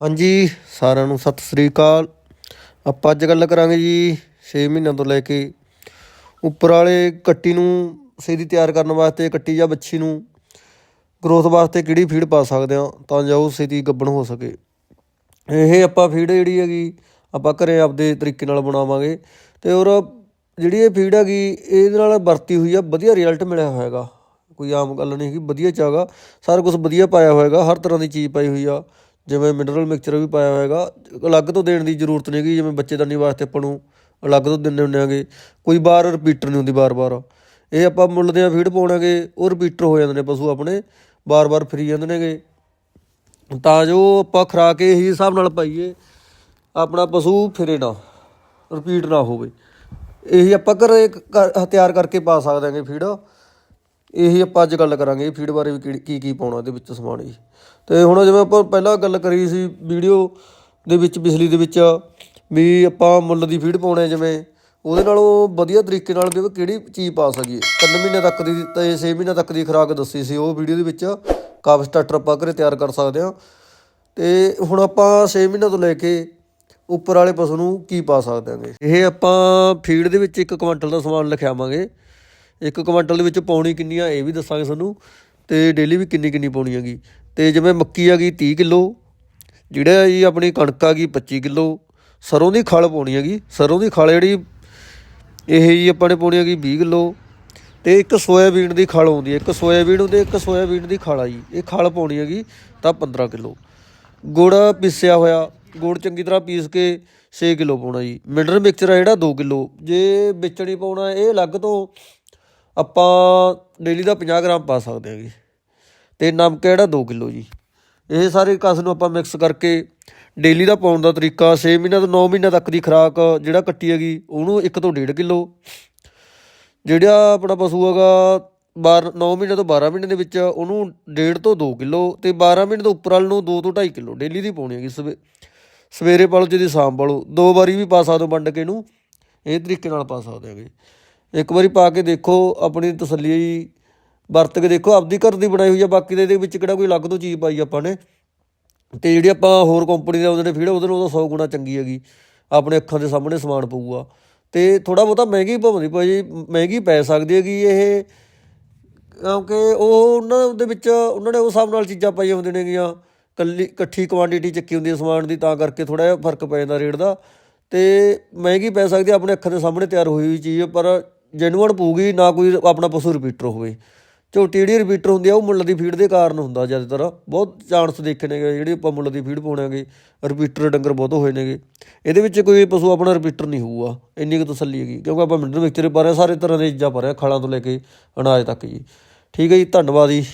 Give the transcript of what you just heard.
ਹਾਂਜੀ, ਸਾਰਿਆਂ ਨੂੰ ਸਤਿ ਸ੍ਰੀ ਅਕਾਲ। ਆਪਾਂ ਅੱਜ ਗੱਲ ਕਰਾਂਗੇ ਜੀ 6 ਮਹੀਨਿਆਂ ਤੋਂ ਲੈ ਕੇ ਉੱਪਰ ਵਾਲੇ ਕੱਟੀ ਨੂੰ ਸੇਰੀ ਤਿਆਰ ਕਰਨ ਵਾਸਤੇ ਕੱਟੀ ਜਾਂ ਬੱਚੀ ਨੂੰ ਗਰੋਥ ਵਾਸਤੇ ਕਿਹੜੀ ਫੀਡ ਪਾ ਸਕਦੇ ਆ ਤਾਂ ਜੋ ਉਹ ਛੇਤੀ ਗੱਬਣ ਹੋ ਸਕੇ। ਇਹ ਆਪਾਂ ਫੀਡ ਜਿਹੜੀ ਹੈਗੀ, ਆਪਾਂ ਘਰੇ ਆਪਦੇ ਤਰੀਕੇ ਨਾਲ ਬਣਾਵਾਂਗੇ ਤੇ ਔਰ ਜਿਹੜੀ ਇਹ ਫੀਡ ਹੈਗੀ, ਇਹਦੇ ਨਾਲ ਵਰਤੀ ਹੋਈ ਆ, ਵਧੀਆ ਰਿਜ਼ਲਟ ਮਿਲਿਆ ਹੋਏਗਾ ਕੋਈ ਆਮ ਗੱਲ ਨਹੀਂ ਹੈਗੀ, ਵਧੀਆ ਚਾਗਾ, ਸਾਰਾ ਕੁਝ ਵਧੀਆ ਪਾਇਆ ਹੋਏਗਾ ਹਰ ਤਰ੍ਹਾਂ ਦੀ ਚੀਜ਼ ਪਾਈ ਹੋਈ ਆ। ਜਿਵੇਂ ਮਿਨਰਲ ਮਿਕਸਚਰ ਵੀ ਪਾਇਆ ਹੋਏਗਾ, ਅਲੱਗ ਤੋਂ ਦੇਣ ਦੀ ਜ਼ਰੂਰਤ ਨਹੀਂ ਹੈਗੀ, ਜਿਵੇਂ ਬੱਚੇਦਾਨੀ ਵਾਸਤੇ ਆਪਾਂ ਨੂੰ ਅਲੱਗ ਤੋਂ ਦਿੰਦੇ ਹੁੰਦੇ ਆਂਗੇ। ਕੋਈ ਬਾਰ ਰਿਪੀਟਰ ਨਹੀਂ ਹੁੰਦੀ ਬਾਰ-ਬਾਰ। ਇਹ ਆਪਾਂ ਮੁੱਲ ਦੀਆਂ ਫੀਡ ਪਾਉਣਾਂਗੇ ਉਹ ਰਿਪੀਟਰ ਹੋ ਜਾਂਦੇ ਨੇ ਪਸ਼ੂ ਆਪਣੇ, ਬਾਰ-ਬਾਰ ਫਰੀ ਜਾਂਦੇ ਨੇਗੇ ਤਾਂ ਜੋ ਆਪਾਂ ਖੁਰਾਕ ਇਹੀ ਹਿਸਾਬ ਨਾਲ ਪਾਈਏ, ਆਪਣਾ ਪਸ਼ੂ ਫਿਰੇ ਨਾ ਰਿਪੀਟ ਨਾ ਹੋਵੇ। ਇਹੀ ਆਪਾਂ ਘਰੇ ਤਿਆਰ ਕਰਕੇ ਪਾ ਸਕਦੇ ਹਾਂਗੇ ਫੀਡ ਇਹੀ ਆਪਾਂ ਅੱਜ ਗੱਲ ਕਰਾਂਗੇ ਫੀਡ ਬਾਰੇ ਵੀ ਕਿਹੜੀ- ਕੀ ਕੀ ਪਾਉਣਾ ਇਹਦੇ ਵਿੱਚ ਸਮਾਨ ਜੀ। ਤੇ ਹੁਣ ਜਿਵੇਂ ਆਪਾਂ ਪਹਿਲਾਂ ਗੱਲ ਕਰੀ ਸੀ ਵੀਡੀਓ ਦੇ ਵਿੱਚ, ਪਿਛਲੀ ਦੇ ਵਿੱਚ, ਵੀ ਆਪਾਂ ਮੁੱਲ ਦੀ ਫੀਡ ਪਾਉਣੇ ਜਿਵੇਂ, ਉਹਦੇ ਨਾਲੋਂ ਵਧੀਆ ਤਰੀਕੇ ਨਾਲ ਵੀ ਆਪਾਂ ਕਿਹੜੀ ਚੀਜ਼ ਪਾ ਸਕੀਏ। ਤਿੰਨ ਮਹੀਨੇ ਤੱਕ ਦੀ ਤੇ 6 ਮਹੀਨੇ ਤੱਕ ਦੀ ਖੁਰਾਕ ਦੱਸੀ ਸੀ ਉਹ ਵੀਡੀਓ ਦੇ ਵਿੱਚ, ਕਾਫ ਸਟਾਰਟਰ ਆਪਾਂ ਘਰੇ ਤਿਆਰ ਕਰ ਸਕਦੇ ਹਾਂ। ਤੇ ਹੁਣ ਆਪਾਂ 6 ਮਹੀਨਿਆਂ ਤੋਂ ਲੈ ਕੇ ਉੱਪਰ ਵਾਲੇ ਪਸ਼ੂ ਨੂੰ ਕੀ ਪਾ ਸਕਦੇ ਹਾਂਗੇ? ਇਹ ਆਪਾਂ ਫੀਡ ਦੇ ਵਿੱਚ 1 ਕੁਇੰਟਲ ਦਾ ਸਮਾਨ ਲਿਖਿਆਵਾਂਗੇ। ਇੱਕ ਕੁਇੰਟਲ ਦੇ ਵਿੱਚ ਪਾਉਣੀ ਕਿੰਨੀ ਆ ਇਹ ਵੀ ਦੱਸਾਂਗੇ ਤੁਹਾਨੂੰ। ਤੇ ਡੇਲੀ ਵੀ ਕਿੰਨੀ ਕਿੰਨੀ ਪਾਉਣੀ ਹੈਗੀ। ਤੇ ਜਿਵੇਂ ਮੱਕੀ ਆ ਗਈ 30 ਕਿਲੋ, ਜਿਹੜਾ ਜੀ ਆਪਣੀ ਕਣਕ ਆ ਗਈ 25 ਕਿਲੋ, ਸਰੋਂ ਦੀ ਖਲ ਪਾਉਣੀ ਹੈਗੀ। ਸਰੋਂ ਦੀ ਖਲ ਜਿਹੜੀ, ਇਹ ਜੀ ਆਪਾਂ ਨੇ ਪਾਉਣੀ ਹੈਗੀ 20 ਕਿਲੋ। ਤੇ ਇੱਕ ਸੋਇਆਬੀਨ ਦੀ ਖਲ ਆਉਂਦੀ ਹੈ। ਇੱਕ ਸੋਇਆਬੀਨ ਹੁੰਦੀ ਇੱਕ ਸੋਇਆਬੀਨ ਦੀ ਖਲ ਆ ਜੀ। ਇਹ ਖਲ ਪਾਉਣੀ ਹੈਗੀ ਤਾਂ 15 ਕਿਲੋ। ਗੁੜ ਪੀਸਿਆ ਹੋਇਆ, ਗੁੜ ਚੰਗੀ ਤਰ੍ਹਾਂ ਪੀਸ ਕੇ 6 ਕਿਲੋ ਪਾਉਣਾ ਜੀ। ਮਿਨਰਲ ਮਿਕਸਚਰ ਆ ਜਿਹੜਾ 2 ਕਿਲੋ। ਜੇ ਵੇਚਣੀ ਪਾਉਣਾ, ਇਹ ਅਲੱਗ ਤੋਂ ਆਪਾਂ ਡੇਲੀ ਦਾ 50 ਗ੍ਰਾਮ ਪਾ ਸਕਦੇ ਹਾਂ ਜੀ ਤੇ ਨਮਕ ਜਿਹੜਾ 2 ਕਿਲੋ ਜੀ। ਇਹ ਸਾਰੇ ਕਸ ਨੂੰ ਆਪਾਂ ਮਿਕਸ ਕਰਕੇ ਡੇਲੀ ਦਾ ਪਾਉਣ ਦਾ ਤਰੀਕਾ 6 ਮਹੀਨਿਆਂ ਤੋਂ 9 ਮਹੀਨਿਆਂ ਤੱਕ ਦੀ ਖੁਰਾਕ ਜਿਹੜਾ ਕੱਟੀ ਹੈਗੀ, ਉਹਨੂੰ 1 ਤੋਂ 1.5 ਕਿਲੋ। ਜਿਹੜਾ ਆਪਣਾ ਪਸ਼ੂ ਹੈਗਾ 12 9 ਮਹੀਨੇ ਤੋਂ 12 ਮਹੀਨੇ ਦੇ ਵਿੱਚ, ਉਹਨੂੰ 1.5 ਤੋਂ 2 ਕਿਲੋ ਤੇ 12 ਮਹੀਨੇ ਤੋਂ ਉੱਪਰ ਵਾਲ ਨੂੰ 2 ਤੋਂ 2.5 ਕਿਲੋ ਡੇਲੀ ਦੀ ਪਾਉਣੀ ਹੈਗੀ। ਸਵੇ, ਸਵੇਰੇ ਪਾਲੋ ਜਿਹਦੀ ਸ਼ਾਮ ਪਾਲੋ ਦੋ ਵਾਰੀ ਵੀ ਪਾ ਸਕਦੇ ਹੋ ਵੰਡ ਕੇ ਇਹਨੂੰ। ਇਹ ਤਰੀਕੇ ਨਾਲ ਪਾ ਸਕਦੇ ਹੈਗੇ। ਇੱਕ ਵਾਰੀ ਪਾ ਕੇ ਦੇਖੋ, ਆਪਣੀ ਤਸੱਲੀ ਵਰਤ ਕੇ ਦੇਖੋ, ਆਪਦੀ ਘਰ ਦੀ ਬਣਾਈ ਹੋਈ ਆ, ਬਾਕੀ ਦੇ ਇਹਦੇ ਵਿੱਚ ਕਿਹੜਾ ਕੋਈ ਅਲੱਗ ਤੋਂ ਚੀਜ਼ ਪਾਈ ਆਪਾਂ ਨੇ। ਤੇ ਜਿਹੜੀ ਆਪਾਂ ਹੋਰ ਕੰਪਨੀ ਦੇ ਆਉਂਦੇ ਨੇ ਫੀਡ ਉਹਦੇ ਨਾਲੋਂ ਤਾਂ 100 ਗੁਣਾ ਚੰਗੀ ਹੈਗੀ। ਆਪਣੇ ਅੱਖਾਂ ਦੇ ਸਾਹਮਣੇ ਸਮਾਨ ਪਊਗਾ। ਤੇ ਥੋੜਾ ਬਹੁਤਾ ਮਹਿੰਗੀ ਭਾਵੇਂ ਭਾਈ, ਮਹਿੰਗੀ ਪੈ ਸਕਦੀ ਹੈਗੀ ਇਹ। ਕਿਉਂਕਿ ਉਹ ਉਹਨਾਂ ਦੇ ਵਿੱਚ, ਉਹਨਾਂ ਨੇ ਉਸ ਹਿਸਾਬ ਨਾਲ ਚੀਜ਼ਾਂ ਪਾਈਆਂ ਹੁੰਦੀਆਂ ਨੇਗੀਆਂ। ਕੱਲੀ ਇਕੱਠੀ ਕੁਆਂਟੀਟੀ ਚੱਕੀ ਹੁੰਦੀ ਹੈ ਸਮਾਨ ਦੀ, ਤਾਂ ਕਰਕੇ ਥੋੜਾ ਜਿਹਾ ਫ਼ਰਕ ਪੈ ਜਾਂਦਾ ਰੇਟ ਦਾ। ਤੇ ਮਹਿੰਗੀ ਪੈ ਸਕਦੀ ਆਪਣੇ ਅੱਖਾਂ ਦੇ ਸਾਹਮਣੇ ਤਿਆਰ ਹੋਈ ਹੋਈ ਚੀਜ਼, ਪਰ ਜੈਨੂਅਨ ਪਊਗੀ ਨਾ ਕੋਈ ਆਪਣਾ ਪਸ਼ੂ ਰਿਪੀਟਰ ਹੋਵੇ। ਝੋਟੀ ਜਿਹੜੀ ਰਿਪੀਟਰ ਹੁੰਦੀ ਆ ਉਹ ਮੁੱਲ ਦੀ ਫੀਡ ਦੇ ਕਾਰਨ ਹੁੰਦਾ ਜ਼ਿਆਦਾਤਰ। ਬਹੁਤ ਚਾਂਸ ਦੇਖੇ ਨੇਗੇ ਜਿਹੜੀ ਆਪਾਂ ਮੁੱਲ ਦੀ ਫੀਡ ਪਾਉਣਾਂਗੇ ਰਿਪੀਟਰ ਡੰਗਰ ਬਹੁਤ ਹੋਏ ਨੇਗੇ। ਇਹਦੇ ਵਿੱਚ ਕੋਈ ਪਸ਼ੂ ਆਪਣਾ ਰਿਪੀਟਰ ਨਹੀਂ ਹੋਊਗਾ ਇੰਨੀ ਕੁ ਤਸੱਲੀ ਹੈਗੀ ਕਿਉਂਕਿ ਆਪਾਂ ਮਿੰਟਰ ਮਿਕਸਚਰ ਪਾ ਰਹੇ ਹਾਂ, ਸਾਰੇ ਤਰ੍ਹਾਂ ਦੀਆਂ ਚੀਜ਼ਾਂ ਪਾ ਰਹੇ ਹਾਂ, ਖਾਲਾਂ ਤੋਂ ਲੈ ਕੇ ਅਨਾਜ ਤੱਕ ਜੀ। ਠੀਕ ਹੈ ਜੀ ਧੰਨਵਾਦ ਜੀ।